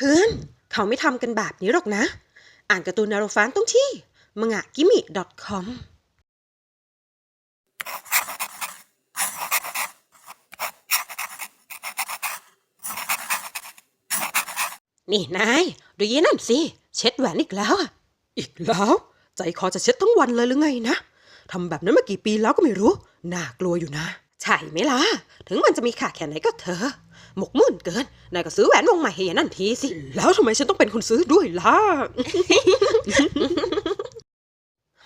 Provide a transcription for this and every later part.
เพื่อน เขาไม่ทำกันแบบนี้หรอกนะ อ่านการ์ตูนนาโรฟานต้องที่มังะกิมิ .com นี่นาย ดูยี่นั่นสิ เช็ดแหวนอีกแล้วอะอีกแล้ว ใจคอจะเช็ดทั้งวันเลยหรือไงนะทำแบบนั้นมากี่ปีแล้วก็ไม่รู้ น่ากลัวอยู่นะ ใช่ไหมล่ะ ถึงมันจะมีขาแค่ไหนก็เถอะ หมกมุ่นเกิน นายก็ซื้อแหวนวงใหม่ให้ยายนั่นทีสิ แล้วทำไมฉันต้องเป็นคนซื้อด้วยล่ะ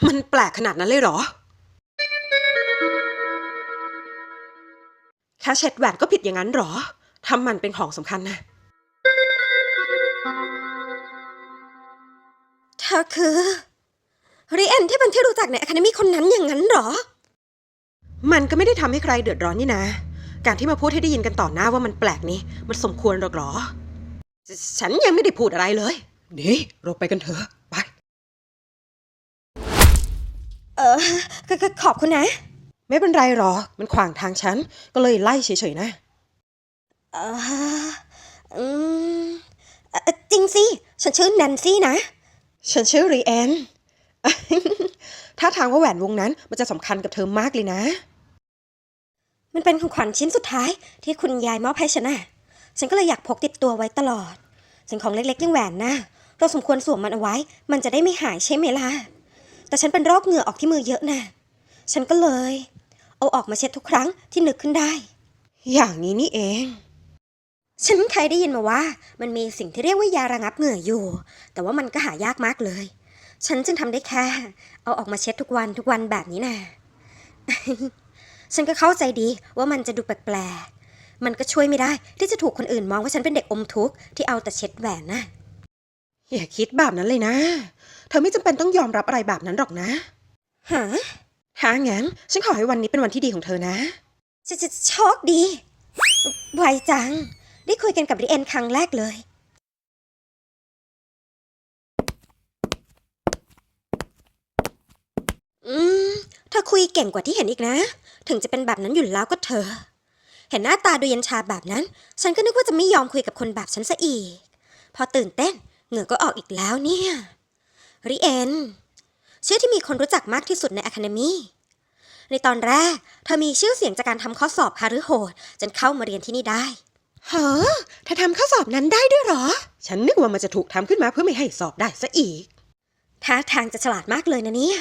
มันแปลกขนาดนั้นเลยเหรอ แค่เช็ดแหวนก็ผิดอย่างนั้นเหรอ ทำมันเป็นของสำคัญนะ เธอคือรีแอนที่เป็นที่รู้จักในอะคาเดมี่คนนั้นอย่างนั้นเหรอ มันก็ไม่ได้ทำให้ใครเดือดร้อนนี่นะ การที่มาพูดให้ได้ยินกันต่อหน้าว่ามันแปลกนี้ มันสมควรหรอกเหรอฉฉันยังไม่ได้พูดอะไรเลย นี่ เราไปกันเถอะไป เออขขขอบคุณนะ ไม่เป็นไรหรอกมันขวางทางฉัน ก็เลยไล่เฉยๆนะ เอออืมเอ่อจริงสิ ฉันชื่อแนนซี่นะ ฉันชื่อรีแอน ถ้าทางว่าแหวนวงนั้นมันจะสำคัญกับเธอมากเลยนะ มันเป็นของขวัญชิ้นสุดท้ายที่คุณยายมอบให้ฉันน่ะ ฉันก็เลยอยากพกติดตัวไว้ตลอด สิ่งของเล็กๆอย่างแหวนนะเราสมควรสวมมันเอาไว้ มันจะได้ไม่หายใช่ไหมล่ะ แต่ฉันเป็นโรคเหงื่อออกที่มือเยอะนะ ฉันก็เลย เอาออกมาเช็ดทุกครั้งที่นึกขึ้นได้ อย่างนี้นี่เอง ฉันเคยได้ยินมาว่า มันมีสิ่งที่เรียกว่ายาระงับเหงื่ออยู่ แต่ว่ามันก็หายากมากเลย ฉันจึงทำได้แค่ เอาออกมาเช็ดทุกวันทุกวันแบบนี้น่ะ ฉันก็เข้าใจดีว่ามันจะดูแปลกๆ มันก็ช่วยไม่ได้ที่จะถูกคนอื่นมองว่าฉันเป็นเด็กอมทุกข์ที่เอาแต่เช็ดแหวนน่ะอย่าคิดแบบนั้นเลยนะ เธอไม่จำเป็นต้องยอมรับอะไรแบบนั้นหรอกนะฮะถ้างั้นฉันขอให้วันนี้เป็นวันที่ดีของเธอนะจะจะโชคดี ไวจัง ได้คุยกันกับริเอนครั้งแรกเลย อืม เธอคุยเก่งกว่าที่เห็นอีกนะ ถึงจะเป็นแบบนั้นอยู่แล้วก็เธอเห็นหน้าตาดูเย็นชาแบบนั้น ฉันก็นึกว่าจะไม่ยอมคุยกับคนแบบฉันซะอีก พอตื่นเต้น เหงื่อก็ออกอีกแล้วเนี่ยริเอนชื่อที่มีคนรู้จักมากที่สุดในอะคาเดมี่ในตอนแรก เธอมีชื่อเสียงจากการทำข้อสอบฮารือโหดจนเข้ามาเรียนที่นี่ได้เฮ้อถ้าทำข้อสอบนั้นได้ด้วยเหรอ ฉันนึกว่ามันจะถูกทำขึ้นมาเพื่อไม่ให้สอบได้ซะอีกท่าทางจะฉลาดมากเลยนะเนี่ย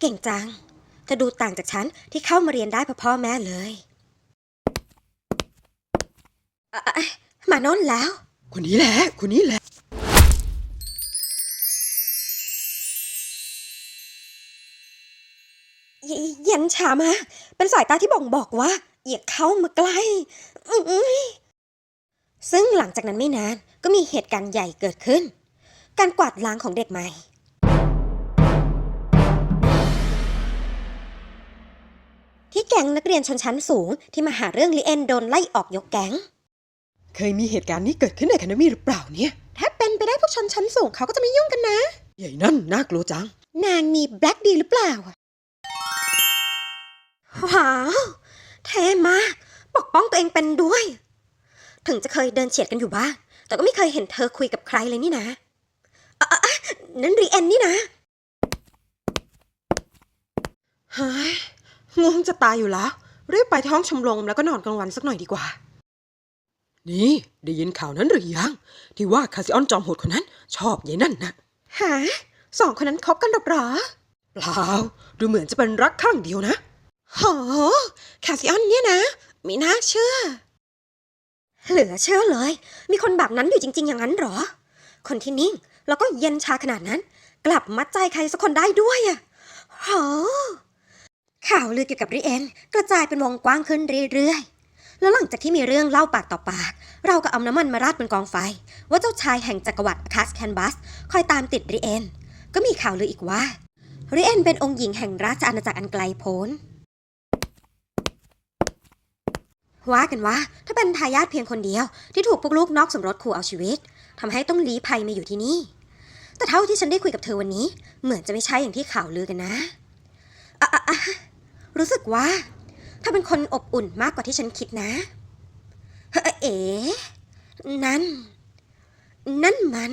เก่งจังเธอดูต่างจากฉันที่เข้ามาเรียนได้เพราะพ่อแม่เลยอะอะอะมาโน่นแล้ว คนนี้แหละ คนนี้แหละ เยเย็นชามากเป็นสายตาที่บ่งบอกว่าอย่าเข้ามาใกล้อื้ออื้อซึ่งหลังจากนั้นไม่นานก็มีเหตุการณ์ใหญ่เกิดขึ้น การกวาดล้างของเด็กใหม่ ก๊งนักเรียนชนชั้นสูงที่มาหาเรื่องลิเอนโดนไล่ออกยกแก๊ง เคยมีเหตุการณ์นี้เกิดขึ้นในคณะมีหรือเปล่าเนี่ย ถ้าเป็นไปได้พวกชนชั้นสูงเขาก็จะไม่ยุ่งกันนะ ใหญ่นั่นน่ากลัวจัง นางมีแบล็กดีหรือเปล่าอะว้าวเท่มากปกป้องตัวเองเป็นด้วย ถึงจะเคยเดินเฉียดกันอยู่บ้าง แต่ก็ไม่เคยเห็นเธอคุยกับใครเลยนี่นะอะอะอะนั่นรีแอนนี่นะเฮ้ย ง่วงจะตายอยู่แล้ว รีบไปที่ห้องชมรมแล้วก็นอนกลางวันสักหน่อยดีกว่า นี่ได้ยินข่าวนั้นหรือยัง ที่ว่าคาซิออนจอมโหดคนนั้น ชอบยายนั่นนะหาสองคนนั้นคบกันหรอหรอเปล่า ดูเหมือนจะเป็นรักข้างเดียวนะโหคาซิออนเนี่ยนะไม่น่าเชื่อ เหลือเชื่อเลย มีคนแบบนั้นอยู่จริง ๆ อย่างนั้นเหรอ คนที่นิ่งแล้วก็เย็นชาขนาดนั้น กลับมัดใจใครสักคนได้ด้วยอะโห ข่าวลือเกี่ยวกับริเอนกระจายเป็นวงกว้างขึ้นเรื่อยๆ แล้วหลังจากที่มีเรื่องเล่าปากต่อปาก เราก็เอาน้ำมันมาราดบนกองไฟ ว่าเจ้าชายแห่งจักรวรรดิคัสแคนบัสคอยตามติดริเอน ก็มีข่าวลืออีกว่าริเอนเป็นองค์หญิงแห่งราชอาณาจักรอันไกลโพ้น ว่ากันว่าถ้าเป็นทายาทเพียงคนเดียว ที่ถูกพวกลูกนอกสมรสขู่เอาชีวิตทำให้ต้องลี้ภัยมาอยู่ที่นี่ แต่เท่าที่ฉันได้คุยกับเธอวันนี้ เหมือนจะไม่ใช่อย่างที่ข่าวลือกันนะอะอะอะ รู้สึกว่าถ้าเป็นคนอบอุ่นมากกว่าที่ฉันคิดนะเอ๋นั่น นั่นมัน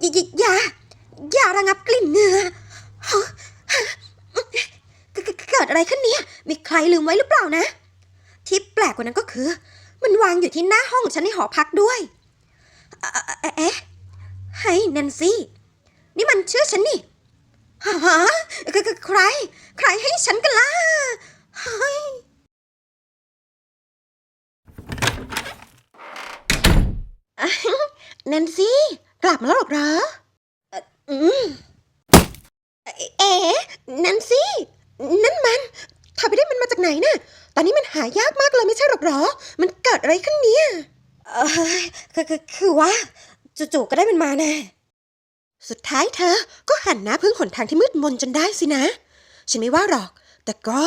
อย่าอย่าอย่าระงับกลิ่นเหงื่อเกิดอะไรขึ้นเนี่ย มีใครลืมไว้หรือเปล่านะ ที่แปลกกว่านั้นก็คือ มันวางอยู่ที่หน้าห้องฉันในหอพักด้วย เอ๊ะเอ๊ะเฮ้ยแนนซี่ นี่มันชื่อฉันนี่ฮะใครใคร ใครให้ฉันกันล่ะเฮ้ยแนนซี่ กลับมาแล้วหรออืม เอ๊ะแนนซี่ นั่นมัน เธอไปได้มันมาจากไหนน่ะ ตอนนี้มันหายากมากเลยไม่ใช่หรอกเหรอ มันเกิดอะไรขึ้นเนี่ย เออคือคือคือว่าจู่ๆก็ได้มันมาแน่สุดท้ายเธอ ก็หันหน้าพึ่งหนทางที่มืดมนจนได้สินะ ฉันไม่ว่าหรอก แต่ก็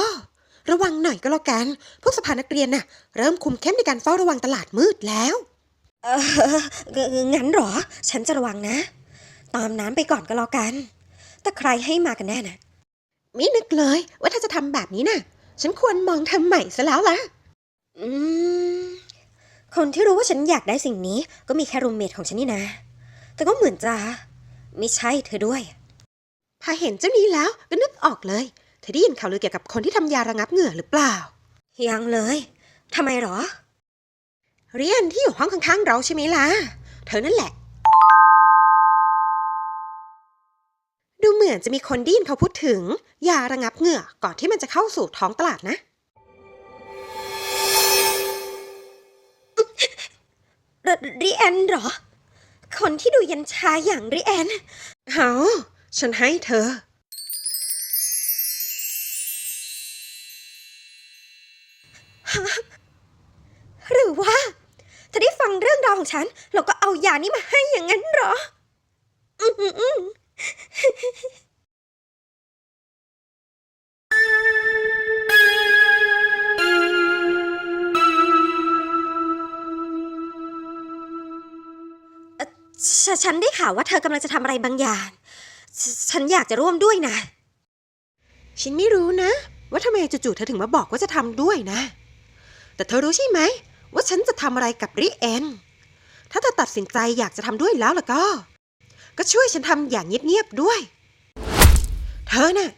ระวังหน่อยก็แล้วกัน พวกสภานักเรียนน่ะ เริ่มคุมเข้มในการเฝ้าระวังตลาดมืดแล้ว เอองั้นเหรอ ฉันจะระวังนะ ตามน้ำไปก่อนก็แล้วกัน แต่ใครให้มากันแน่นะ ไม่นึกเลยว่าถ้าจะทำแบบนี้น่ะ ฉันควรมองทำใหม่ซะแล้วล่ะอืม คนที่รู้ว่าฉันอยากได้สิ่งนี้ ก็มีแค่รูมเมทของฉันนี่นะ แต่ก็เหมือนจะไม่ใช่เธอด้วย พอเห็นเจ้านี้แล้วก็นึกออกเลย เธอได้ยินข่าวลือเกี่ยวกับคนที่ทำยาระงับเหงื่อหรือเปล่า ยังเลย ทำไมเหรอ เรียนที่อยู่ห้องข้างๆเราใช่ไหมล่ะ เธอนั่นแหละ มือนจะมีคนได้ยินเขาพูดถึง ยาระงับเหงื่อก่อนที่มันจะเข้าสู่ท้องตลาดนะรริแอนเหรอ คนที่ดูเย็นชาอย่างริแอนเอาฉันให้เธอ หรือว่าเธอได้ฟังเรื่องราวของฉัน แล้วก็เอายานี้มาให้อย่างนั้นเหรอ อืมอืมอืมเอ่อ ฉฉันได้ข่าวว่าเธอกำลังจะทำอะไรบางอย่างฉฉันอยากจะร่วมด้วยนะ ฉันไม่รู้นะ ว่าทำไมจู่ๆเธอถึงมาบอกว่าจะทำด้วยนะ แต่เธอรู้ใช่ไหม ว่าฉันจะทำอะไรกับริเอน ถ้าเธอตัดสินใจอยากจะทำด้วยแล้วล่ะก็ ก็ช่วยฉันทำอย่างเงียบๆด้วย เธอน่ะ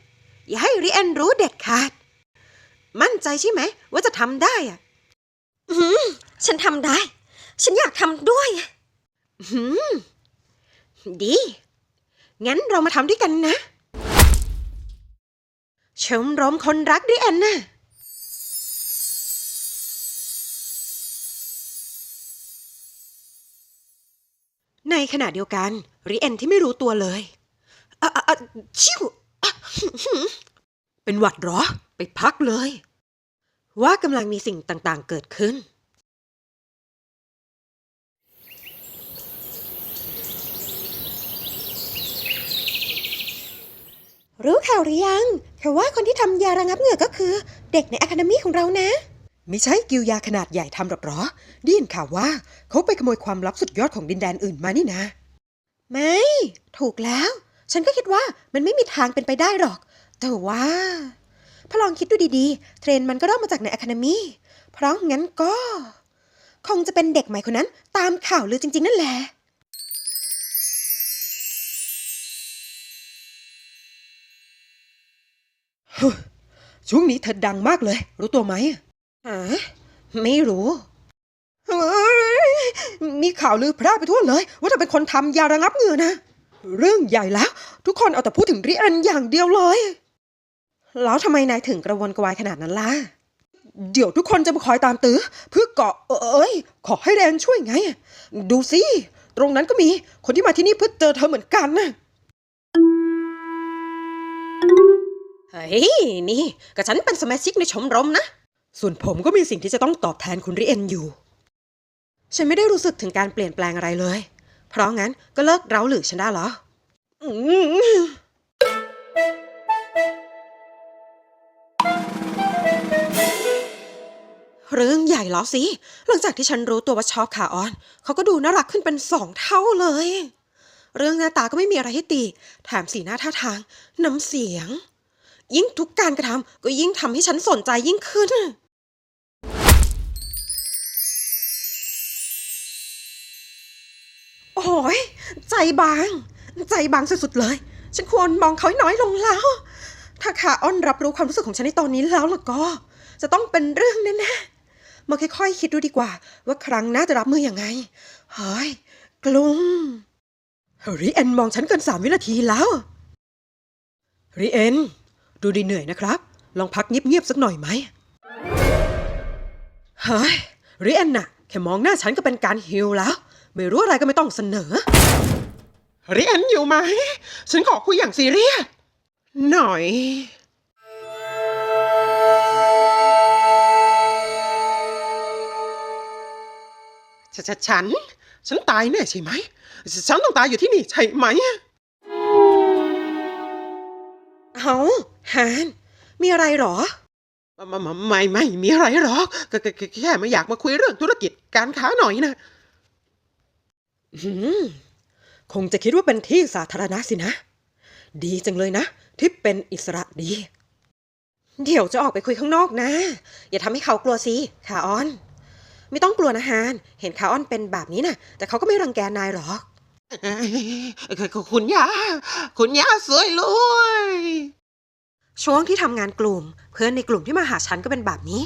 อย่าให้ริเอนรู้เด็ดขาด มั่นใจใช่ไหม ว่าจะทำได้อะอืมฉันทำได้ ฉันอยากทำด้วยหืม ดี งั้นเรามาทำด้วยกันนะ ชมรมคนรักริเอนน่ะ ในขณะเดียวกันริเอนที่ไม่รู้ตัวเลยอะอะชิวเป็นหวัดเหรอ ไปพักเลย ว่ากำลังมีสิ่งต่างๆเกิดขึ้น รู้ข่าวหรือยังคือว่าคนที่ทำยาระงับเหงื่อก็คือ เด็กในอะคาเดมี่ของเรานะ ไม่ใช่กิลยาขนาดใหญ่ทำหรอกหรอได้ยินข่าวว่าเขาไปขโมยความลับสุดยอดของดินแดนอื่นมานี่นะ ไม่ ถูกแล้ว ฉันก็คิดว่ามันไม่มีทางเป็นไปได้หรอก แต่ว่าพอลองคิดดูดีๆ เทรนมันก็เริ่มมาจากในอะคาเดมี่เพราะงั้นก็ คงจะเป็นเด็กใหม่คนนั้น ตามข่าวลือจริง ๆ นั่นแหละช่วงนี้เธอดังมากเลย รู้ตัวไหม ฮะไม่รู้เฮ้ยมีข่าวลือแพร่ไปทั่วเลย ว่าเธอเป็นคนทำยาระงับเหงื่อนะ เรื่องใหญ่แล้ว ทุกคนเอาแต่พูดถึงริอันอย่างเดียวเลย แล้วทำไมนายถึงกระวนกระวายขนาดนั้นล่ะ เดี๋ยวทุกคนจะมาคอยตามตื้อเพื่อเกาะเอ้ย ขอให้แรนช่วยไง ดูสิ ตรงนั้นก็มีคนที่มาที่นี่เพื่อเจอเธอเหมือนกันนะเฮ้ยนี่ก็ฉันเป็นสมาชิกในชมรมนะ ส่วนผมก็มีสิ่งที่จะต้องตอบแทนคุณริเอนอยู่ ฉันไม่ได้รู้สึกถึงการเปลี่ยนแปลงอะไรเลย เพราะงั้นก็เลิกเร้าหรือฉันได้เหรอเรื่องใหญ่ล้วสิ หลังจากที่ฉันรู้ตัวว่าชอบขาออน เขาก็ดูน่ารักขึ้นเป็นสองเท่าเลย เรื่องหน้าตาก็ไม่มีอะไรให้ตี แถมสีหน้าท่าทาง น้ำเสียง ยิ่งทุกการกระทำก็ยิ่งทำให้ฉันสนใจยิ่งขึ้น ยใจบาง ใจบางสุดๆเลย ฉันควรมองเขาให้น้อยลงแล้ว ถ้าขาอ้อนรับรู้ความรู้สึกของฉันในตอนนี้แล้วล่ะก็ จะต้องเป็นเรื่องแน่ๆมาค่อยๆคิดดูดีกว่า ว่าครั้งหน้าจะรับมืออยังไงเฮ้ยกลุ้มริเอ็นมองฉันเกินสามวินาทีแล้วริเอ็นดูดีเหนื่อยนะครับ ลองพักเงียบๆสักหน่อยไหมเฮ้ยริเอ็นน่ะ แค่มองหน้าฉันก็เป็นการฮิวแล้ว ไม่รู้อะไรก็ไม่ต้องเสนอ เรียนอยู่ไหม ฉันขอคุยอย่างซีเรียสหน่อยฉฉฉัน ฉันตายแน่ใช่ไหม ฉันต้องตายอยู่ที่นี่ใช่ไหม เอาฮานมีอะไรหรอ ไม่ไม่ไม่ไม่มีอะไรหรอกแค่แค่แค่ไม่อยากมาคุยเรื่องธุรกิจการค้าหน่อยนะอืม คงจะคิดว่าเป็นที่สาธารณะสินะ ดีจังเลยนะ ที่เป็นอิสระดี เดี๋ยวจะออกไปคุยข้างนอกนะ อย่าทำให้เขากลัวสิขาออน ไม่ต้องกลัวนะฮานเห็นขาออนเป็นแบบนี้นะ่ะ แต่เขาก็ไม่รังแกนายหรอกเอ้ยคุณย่าคุณย่าสวยรวยช่วงที่ทำงานกลุ่ม เพื่อนในกลุ่มที่มาหาฉันก็เป็นแบบนี้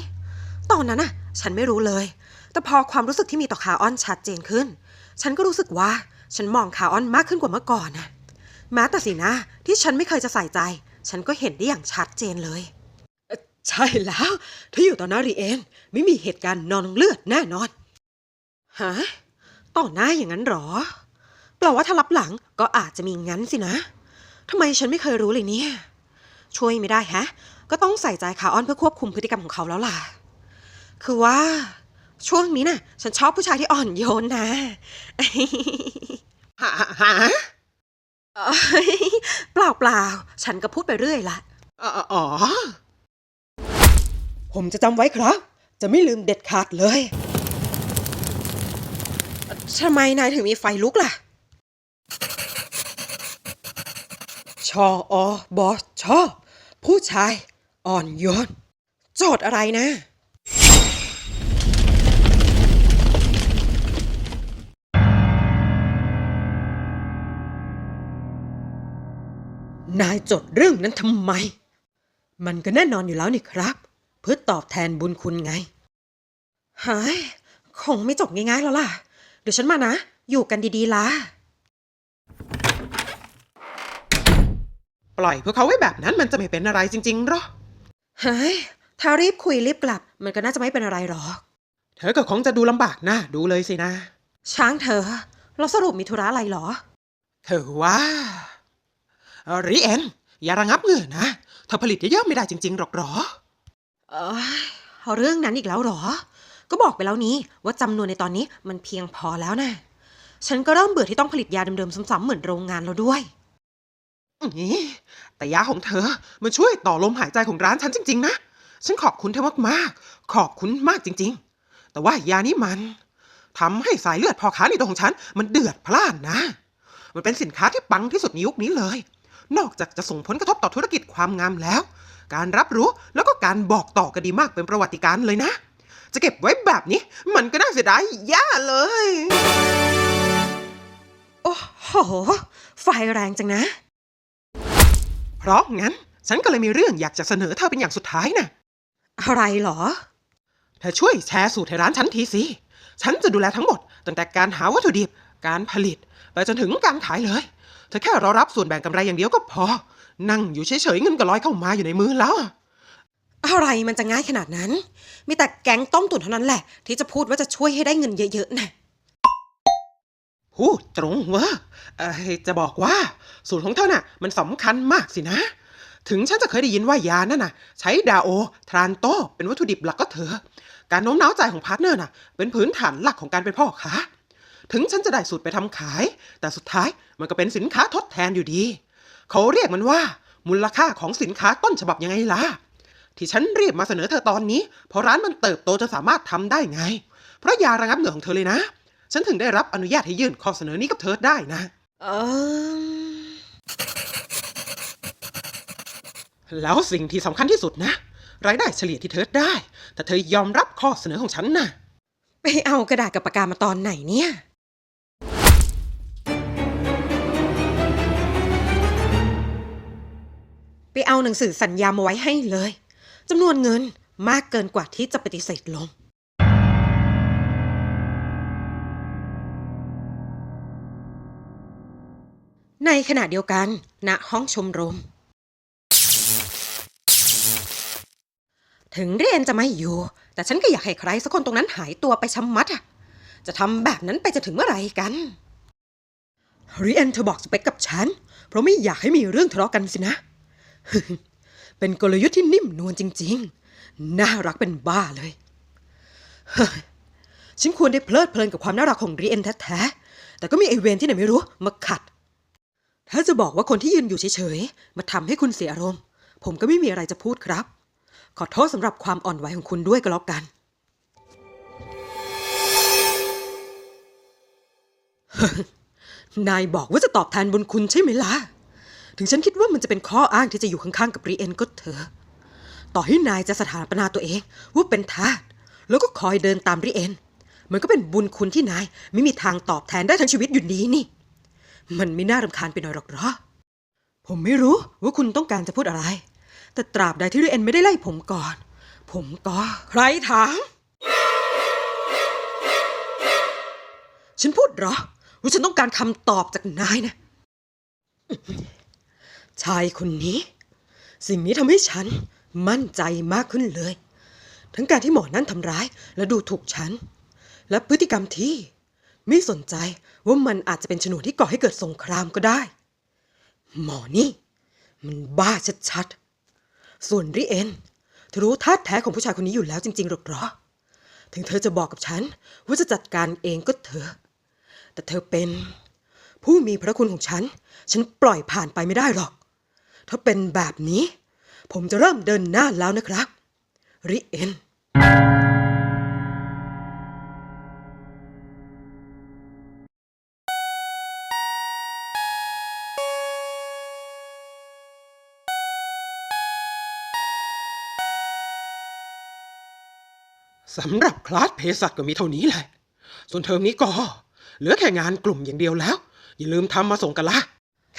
ตอนนั้นน่ะ ฉันไม่รู้เลย แต่พอความรู้สึกที่มีต่อคาออนชัดเจนขึ้น ฉันก็รู้สึกว่า ฉันมองคาออนมากขึ้นกว่าเมื่อก่อนนะแม้แต่สีหน้าที่ฉันไม่เคยจะใส่ใจ ฉันก็เห็นได้อย่างชัดเจนเลย ใช่แล้วที่อยู่ต่อหน้ารีเอนไม่มีเหตุการณ์นองเลือดแน่นอนฮะต่อหน้าอย่างนั้นหรอแปลว่าถ้ารับหลังก็อาจจะมีงั้นสินะทำไมฉันไม่เคยรู้เลยเนี่ย ช่วยไม่ได้ฮะ ก็ต้องใส่ใจขาอ้อนเพื่อควบคุมพฤติกรรมของเขาแล้วล่ะ คือว่า ช่วงนี้น่ะ ฉันชอบผู้ชายที่อ่อนโยนนะหาหาเอ้ยเปล่าเปล่าๆฉันก็พูดไปเรื่อยละอ๋ออ๋อ ผมจะจำไว้ครับ จะไม่ลืมเด็ดขาดเลยทำไมนายถึงมีไฟลุกล่ะ ชออบอชอบ ผู้ชาย อ่อนโยน โจทย์อะไรนะ นายจดเรื่องนั้นทำไม มันก็แน่นอนอยู่แล้วนี่ครับ เพื่อตอบแทนบุญคุณไงหายคงไม่จบง่ายๆแล้วล่ะ เดี๋ยวฉันมานะ อยู่กันดีๆล่ะ ปล่อยพวกเขาไว้แบบนั้นมันจะไม่เป็นอะไรจริงๆหรอเฮ้ยถ้ารีบคุยรีบกลับ มันก็น่าจะไม่เป็นอะไรหรอก เธอก็คงจะดูลำบากนะดูเลยสินะ ช้างเธอ เราสรุปมีธุระอะไรหรอ เธอว่า ริเอนอย่าระงับเหงื่อนะเธอผลิตเยอะๆไม่ได้จริงๆหรอกหรอเอ้ยเอาเรื่องนั้นอีกแล้วหรอ ก็บอกไปแล้วนี้ว่าจำนวนในตอนนี้มันเพียงพอแล้วนะ ฉันก็เริ่มเบื่อที่ต้องผลิตยาเดิมๆซ้ำๆเหมือนโรงงานแล้วด้วยนี่แต่ยาของเธอมันช่วยต่อลมหายใจของร้านฉันจริง ๆ นะ ฉันขอบคุณเธอมากๆ ขอบคุณมากจริง ๆ แต่ว่ายานี้มันทำให้สายเลือดพอค้าในตัวของฉัน มันเดือดพล่านนะ มันเป็นสินค้าที่ปังที่สุดในยุคนี้เลย นอกจากจะส่งผลกระทบต่อธุรกิจความงามแล้ว การรับรู้แล้วก็การบอกต่อกันดีมากเป็นประวัติการณ์เลยนะ จะเก็บไว้แบบนี้ มันก็น่าเสียดายย่าเลย โอ้โห ไฟแรงจังนะ เพราะงั้น ฉันก็เลยมีเรื่องอยากจะเสนอเธอเป็นอย่างสุดท้ายนะอะไรหรอ เธอช่วยแชร์สูตรให้ร้านฉันทีสิ ฉันจะดูแลทั้งหมดตั้งแต่การหาวัตถุดิบ การผลิต ไปจนถึงการขายเลย เธอแค่รอรับส่วนแบ่งกำไรอย่างเดียวก็พอ นั่งอยู่เฉยๆเงินก็ลอยเข้ามาอยู่ในมือแล้วอะอะไรมันจะง่ายขนาดนั้น มีแต่แก๊งต้มตุ๋นเท่านั้นแหละ ที่จะพูดว่าจะช่วยให้ได้เงินเยอะๆนะพูดตรงเวะเอ้ยจะบอกว่า สูตรของเธอน่ะ มันสำคัญมากสินะ ถึงฉันจะเคยได้ยินว่ายานั่นน่ะ ใช้ดาโอ ทรานโต เป็นวัตถุดิบหลักก็เถอะการโน้มน้าวใจของพาร์ทเนอร์น่ะ เป็นพื้นฐานหลักของการเป็นพ่อค้า ถึงฉันจะได้สูตรไปทำขาย แต่สุดท้ายมันก็เป็นสินค้าทดแทนอยู่ดี เขาเรียกมันว่า มูลค่าของสินค้าต้นฉบับยังไงล่ะ ที่ฉันเรียบมาเสนอเธอตอนนี้ เพราะร้านมันเติบโตจนสามารถทำได้ไง เพราะยาระงับเหงื่อของเธอเลยนะ ฉันถึงได้รับอนุญาตให้ยื่นข้อเสนอนี้กับเธอได้นะเออแล้วสิ่งที่สำคัญที่สุดนะ รายได้เฉลี่ยที่เธอได้ แต่เธอยอมรับข้อเสนอของฉันนะไปเอากระดาษกับปากกามาตอนไหนเนี่ย ไปเอาหนังสือสัญญามาไว้ให้เลยจำนวนเงินมากเกินกว่าที่จะปฏิเสธลง ในขณะเดียวกัน ณห้องชมรม ถึงเรียนจะไม่อยู่ แต่ฉันก็อยากให้ใครสักคนตรงนั้นหายตัวไปชำมัดอะจะทำแบบนั้นไปจะถึงเมื่อไหร่กันเรียนเธอบอกสเปคกับฉัน เพราะไม่อยากให้มีเรื่องทะเลาะกันสินะ เป็นกลยุทธ์ที่นิ่มนวลจริง ๆ น่ารักเป็นบ้าเลยฉันควรได้เพลิดเพลินกับความน่ารักของรียนแท้ๆ แต่ก็มีไอเวนที่ไหนไม่รู้มาขัด ถ้าจะบอกว่าคนที่ยืนอยู่เฉยๆ มาทำให้คุณเสียอารมณ์ ผมก็ไม่มีอะไรจะพูดครับ ขอโทษสำหรับความอ่อนไหวของคุณด้วยก็แล้วกัน นายบอกว่าจะตอบแทนบุญคุณใช่ไหมล่ะ ถึงฉันคิดว่ามันจะเป็นข้ออ้างที่จะอยู่ข้างๆกับรีเอ็นก็เถอะ ต่อให้นายจะสถาปนาตัวเองว่าเป็นทาสแล้วก็คอยเดินตามรีเอ็นมันก็เป็นบุญคุณที่นายไม่มีทางตอบแทนได้ทั้งชีวิตอยู่นี้นี่ มันไม่น่ารำคาญไปหน่อยหรอกหรอ ผมไม่รู้ว่าคุณต้องการจะพูดอะไร แต่ตราบใดที่รีเอ็นไม่ได้ไล่ผมก่อน ผมก็ใครถาม ฉันพูดหรอว่าฉันต้องการคำตอบจากนายนะ ชายคนนี้ สิ่งนี้ทำให้ฉันมั่นใจมากขึ้นเลย ทั้งการที่หมอนั่นทำร้ายและดูถูกฉัน และพฤติกรรมที่ ไม่สนใจว่ามันอาจจะเป็นชนวนที่ก่อให้เกิดสงครามก็ได้ หมอนี่ มันบ้าชัดๆ ส่วนริเอ็นเธอรู้ท่าแท้ของผู้ชายคนนี้อยู่แล้วจริงๆหรอกหรอ ถึงเธอจะบอกกับฉันว่าจะจัดการเองก็เถอะ แต่เธอเป็น ผู้มีพระคุณของฉัน ฉันปล่อยผ่านไปไม่ได้หรอก ถ้าเป็นแบบนี้ ผมจะเริ่มเดินหน้าแล้วนะครับ ริเอ็นสำหรับคลาสเภสัชก็มีเท่านี้แหละ ส่วนเทอมนี้ก็ เหลือแค่งานกลุ่มอย่างเดียวแล้ว อย่าลืมทำมาส่งกันละ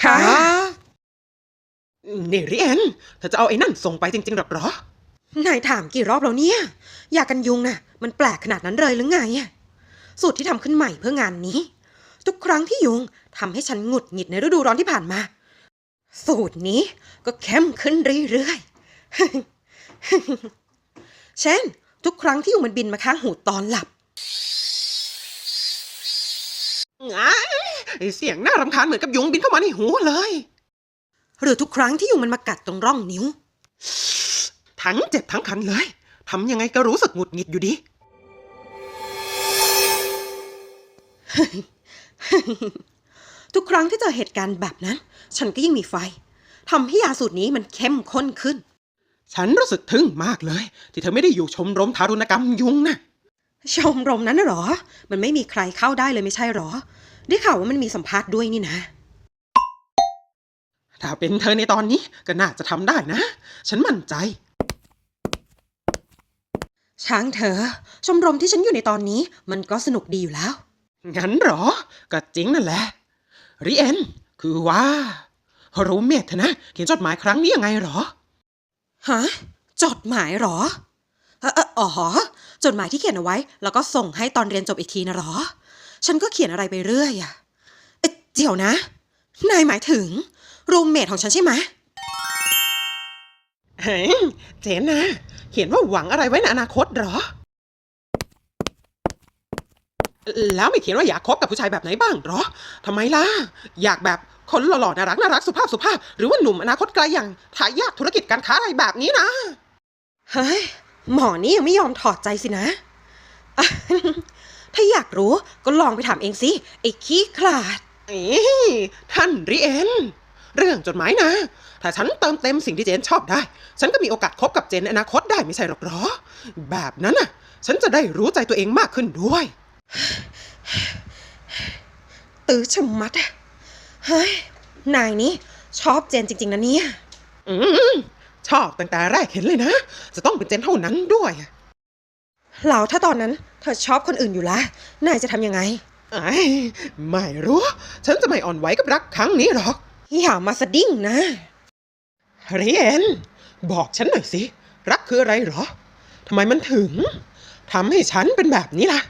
ค่ะ นี่เรียนเธอจะเอาไอ้นั่นส่งไปจริงๆหรอกเหรอนายถามกี่รอบแล้วเนี่ยยากันยุงน่ะ มันแปลกขนาดนั้นเลยหรือไงอะสูตรที่ทำขึ้นใหม่เพื่องานนี้ ทุกครั้งที่ยุงทำให้ฉันหงุดหงิดในฤดูร้อนที่ผ่านมา สูตรนี้ก็เข้มขึ้นเรื่อยๆเช่น ทุกครั้งที่ยุงมันบินมาข้างหูตอนหลับอ้ายไอ้เสียงน่ารำคาญเหมือนกับยุงบินเข้ามาในหูเลย หรือทุกครั้งที่ยุงมันมากัดตรงร่องนิ้ว ทั้งเจ็บทั้งคันเลยทำยังไงก็รู้สึกหงุดหงิดอยู่ดี ทุกครั้งที่เจอเหตุการณ์แบบนั้น ฉันก็ยิ่งมีไฟทำให้ยาสูตรนี้มันเข้มข้นขึ้น ฉันรู้สึกทึ่งมากเลย ที่เธอไม่ได้อยู่ชมรมทารุณกรรมยุงนะชมรมนั้นน่ะเหรอ มันไม่มีใครเข้าได้เลยไม่ใช่เหรอ ได้ข่าวว่ามันมีสัมภาษณ์ด้วยนี่นะ ถ้าเป็นเธอในตอนนี้ก็น่าจะทำได้นะ ฉันมั่นใจ ช้างเธอ ชมรมที่ฉันอยู่ในตอนนี้ มันก็สนุกดีอยู่แล้ว งั้นเหรอ ก็จริงนั่นแหละริเอ็นคือว่ารูเมทเธอนะ เขียนจดหมายครั้งนี้ยังไงเหรอ ฮะ จดหมายเหรอเออเอออ๋อ จดหมายที่เขียนเอาไว้ แล้วก็ส่งให้ตอนเรียนจบอีกทีนะเหรอ ฉันก็เขียนอะไรไปเรื่อยอะเอ๊ะเดี๋ยวนะ นายหมายถึง รูมเมทของฉันใช่ไหมเฮ้ยเจนนะ เขียนว่าหวังอะไรไว้ในอนาคตเหรอ แล้วไม่เขียนว่าอยากคบกับผู้ชายแบบไหนบ้างเหรอทำไมล่ะ อยากแบบคนหล่อๆน่ารักน่ารักสุภาพสุภาพ หรือว่าหนุ่มอนาคตไกลอย่างทายาทธุรกิจการค้าอะไรแบบนี้นะ เฮ้ย หมอนี่ยังไม่ยอมถอดใจสินะ ถ้าอยากรู้ก็ลองไปถามเองสิไอ้ขี้ขลาดเอ้ยท่านริเอ็น เรื่องจดหมายนะ ถ้าฉันเติมเต็มสิ่งที่เจนชอบได้ ฉันก็มีโอกาสคบกับเจนในอนาคตได้ไม่ใช่หรอกเหรอ แบบนั้นน่ะ ฉันจะได้รู้ใจตัวเองมากขึ้นด้วย ตื้อชะมัดอะเฮ้ย นายนี่ชอบเจนจริง ๆนะเนี่ย อืมชอบตั้งแต่แรกเห็นเลยนะ จะต้องเป็นเจนเท่านั้นด้วยแล้วถ้าตอนนั้นเธอชอบคนอื่นอยู่ละ นายจะทำยังไงไอ้ไม่รู้ ฉันจะไม่อ่อนไหวกับรักครั้งนี้หรอก อย่ามาสะดิ้งนะ เรียน บอกฉันหน่อยสิ รักคืออะไรเหรอทำไมมันถึงทำให้ฉันเป็นแบบนี้ล่ะ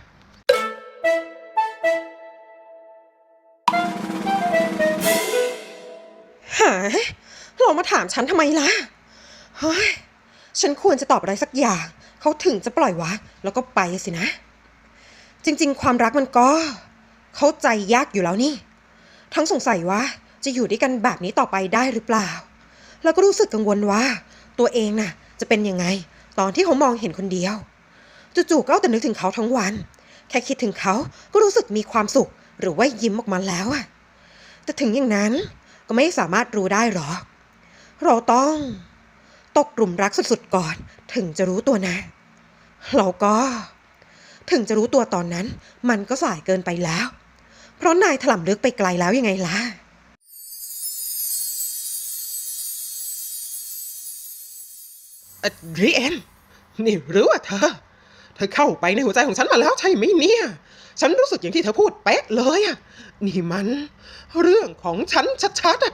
หาเรามาถามฉันทำไมล่ะเฮ้ยฉันควรจะตอบอะไรสักอย่าง เขาถึงจะปล่อยวางแล้วก็ไปสินะ จริง ๆ ความรักมันก็ เข้าใจยากอยู่แล้วนี่ ทั้งสงสัยว่า จะอยู่ด้วยกันแบบนี้ต่อไปได้หรือเปล่า แล้วก็รู้สึกกังวลว่า ตัวเองน่ะ จะเป็นยังไง ตอนที่เขามองเห็นคนเดียวจู่ๆก็เอาแต่นึกถึงเขาทั้งวัน แค่คิดถึงเขาก็รู้สึกมีความสุข หรือว่ายิ้มออกมาแล้วอะแต่ถึงอย่างนั้นก็ไม่สามารถรู้ได้หรอกเราต้องตกกลุ่มรักสุดๆก่อน ถึงจะรู้ตัวนะเราก็ ถึงจะรู้ตัวตอนนั้น มันก็สายเกินไปแล้ว เพราะนายถล่ำลึกไปไกลแล้วยังไงล่ะ เอ่อเรียนนี่หรือว่าเธอ เธอเข้าไปในหัวใจของฉันมาแล้วใช่ไหมเนี่ย ฉันรู้สึกอย่างที่เธอพูดเป๊ะเลยอะนี่มัน เรื่องของฉันชัดๆอะ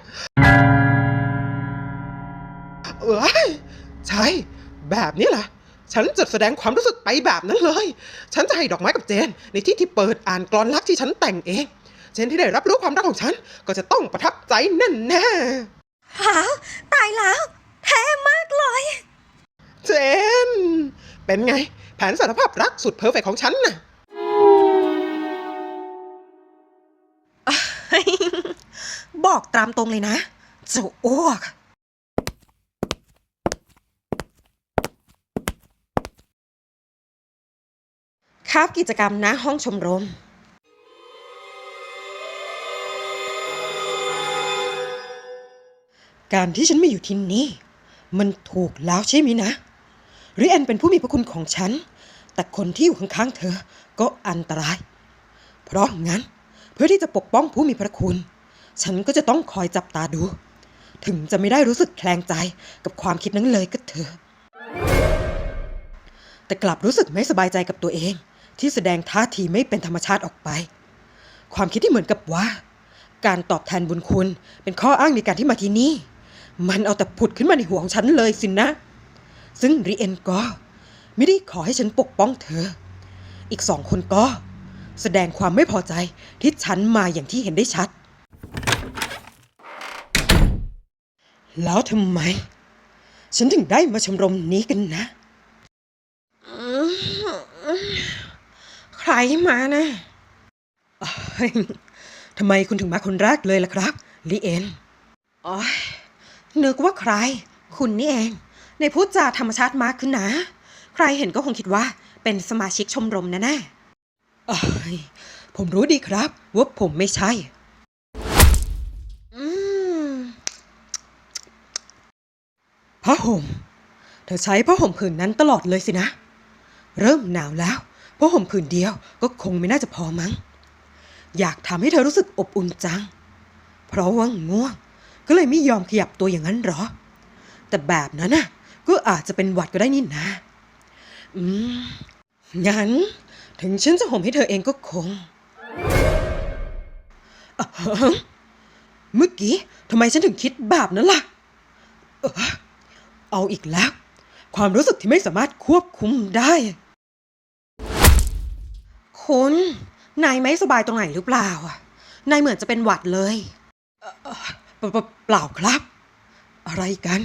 เอ้ยใช่ แบบนี้แหละ ฉันจะแสดงความรู้สึกไปแบบนั้นเลย ฉันจะให้ดอกไม้กับเจน ในที่ที่เปิดอ่านกลอนรักที่ฉันแต่งเอง เจนที่ได้รับรู้ความรักของฉัน ก็จะต้องประทับใจแน่แน่ๆหาตายแล้ว แท้มากเลย เจน เป็นไง แผนสารภาพรักสุดเพอร์เฟกของฉันน่ะ บอกตามตรงเลยนะจะอ้วก ครับกิจกรรมณห้องชมรม การที่ฉันไม่อยู่ที่นี่ มันถูกแล้วใช่ไหมนะ หริแอนเป็นผู้มีพระคุณของฉัน แต่คนที่อยู่ข้างๆเธอก็อันตราย เพราะงั้นเพื่อที่จะปกป้องผู้มีพระคุณ ฉันก็จะต้องคอยจับตาดู ถึงจะไม่ได้รู้สึกแคลงใจกับความคิดนั้นเลยก็เถอะแต่กลับรู้สึกไม่สบายใจกับตัวเอง ที่แสดงท่าทีไม่เป็นธรรมชาติออกไป ความคิดที่เหมือนกับว่า การตอบแทนบุญคุณเป็นข้ออ้างในการที่มาที่นี่ มันเอาแต่ผุดขึ้นมาในหัวของฉันเลยสินะ ซึ่งริเอนก็ไม่ได้ขอให้ฉันปกป้องเธอ อีกสองคนก็ แสดงความไม่พอใจที่ฉันมาอย่างที่เห็นได้ชัด แล้วทำไม ฉันถึงได้มาชมรมนี้กันนะ ใครมานะอ้ายทำไมคุณถึงมาคนแรกเลยล่ะครับลิเอนอ๋อนึกว่าใคร คุณนี่เอง ในพูดจาธรรมชาติมากขึ้นนะ ใครเห็นก็คงคิดว่าเป็นสมาชิกชมรมแน่ๆผมรู้ดีครับ ว่าผมไม่ใช่ อืมผ้าห่ม เธอใช้ผ้าห่มผืนนั้นตลอดเลยสินะ เริ่มหนาวแล้วผ้าห่มผืนเดียวก็คงไม่น่าจะพอมั้ง อยากทำให้เธอรู้สึกอบอุ่นจัง เพราะว่าง่วง ก็เลยไม่ยอมขยับตัวอย่างนั้นหรอ แต่แบบนั้นน่ะ ก็อาจจะเป็นหวัดก็ได้นี่นะ อืม งั้น ถึงฉันจะห่มให้เธอเองก็คง เมื่อกี้ทำไมฉันถึงคิดแบบนั้นล่ะ เอเอาอีกแล้ว ความรู้สึกที่ไม่สามารถควบคุมได้คุณนายไม่สบายตรงไหนหรือเปล่าอะนายเหมือนจะเป็นหวัดเลย เปล่าครับ อะไรกัน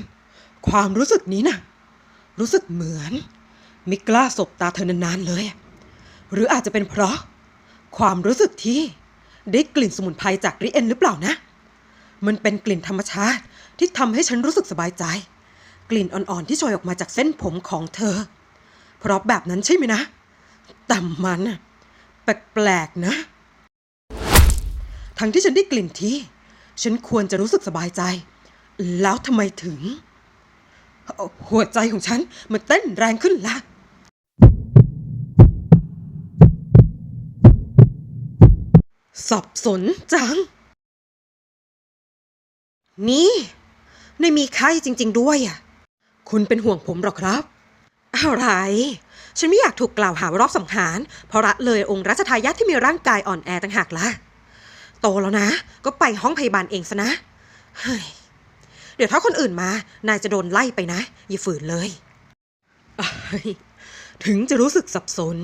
ความรู้สึกนี้น่ะ รู้สึกเหมือน ไม่กล้าสบตาเธอนานๆเลย หรืออาจจะเป็นเพราะ ความรู้สึกที่ได้กลิ่นสมุนไพรจากริเอนหรือเปล่านะ มันเป็นกลิ่นธรรมชาติที่ทำให้ฉันรู้สึกสบายใจ กลิ่นอ่อนๆที่โชยออกมาจากเส้นผมของเธอ เพราะแบบนั้นใช่ไหมนะ แต่มันแปลกๆนะ ทั้งที่ฉันได้กลิ่นที่ ฉันควรจะรู้สึกสบายใจ แล้วทำไมถึง หัวใจของฉันมันเต้นแรงขึ้นละสับสนจัง นี่ในมีไข้จริง ๆ ด้วยอะ คุณเป็นห่วงผมหรอครับ อะไร ฉันไม่อยากถูกกล่าวหาว่ารอบสังหาร เพราะละเลยองค์รัชทายาทที่มีร่างกายอ่อนแอต่างหากละ โตแล้วนะ ก็ไปห้องพยาบาลเองซะนะ เฮ้ย เดี๋ยวถ้าคนอื่นมา นายจะโดนไล่ไปนะ อย่าฝืนเลย ถึงจะรู้สึกสับสน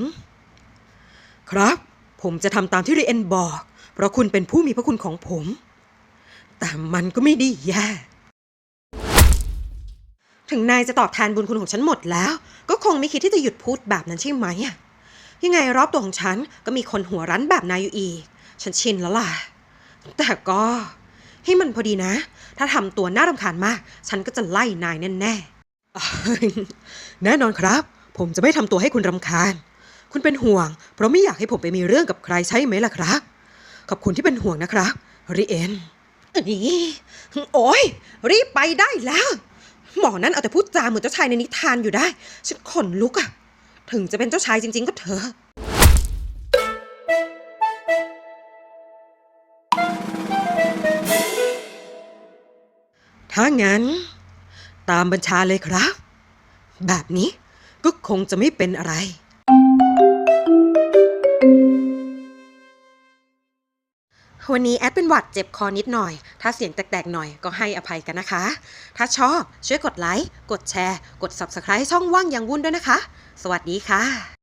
ครับ ผมจะทำตามที่เรเอนบอก เพราะคุณเป็นผู้มีพระคุณของผม แต่มันก็ไม่ดีแย่ ถึงนายจะตอบแทนบุญคุณของฉันหมดแล้ว ก็คงไม่คิดที่จะหยุดพูดแบบนั้นใช่ไหมอะยังไงรอบตัวของฉันก็มีคนหัวรั้นแบบนายอยู่อีก ฉันชินแล้วล่ะ แต่ก็ ให้มันพอดีนะ ถ้าทำตัวน่ารำคาญมาก ฉันก็จะไล่นายแน่ๆอ้ายแน่นอนครับ ผมจะไม่ทำตัวให้คุณรำคาญ คุณเป็นห่วง เพราะไม่อยากให้ผมไปมีเรื่องกับใครใช่ไหมล่ะครับ ขอบคุณที่เป็นห่วงนะครับริเอนนี่โอ้ยรีบไปได้แล้ว หมอนั้นเอาแต่พูดจาเหมือนเจ้าชายในนิทานอยู่ได้ ฉันขนลุกอะถึงจะเป็นเจ้าชายจริง ๆ ก็เถอะ งั้น ตามบัญชาเลยครับ แบบนี้ก็คงจะไม่เป็นอะไร วันนี้แอดเป็นหวัดเจ็บคอนิดหน่อย ถ้าเสียงแตกๆหน่อยก็ให้อภัยกันนะคะ ถ้าชอบช่วยกดไลค์ กดแชร์ กด Subscribe ช่องว่างยังวุ่นด้วยนะคะ สวัสดีค่ะ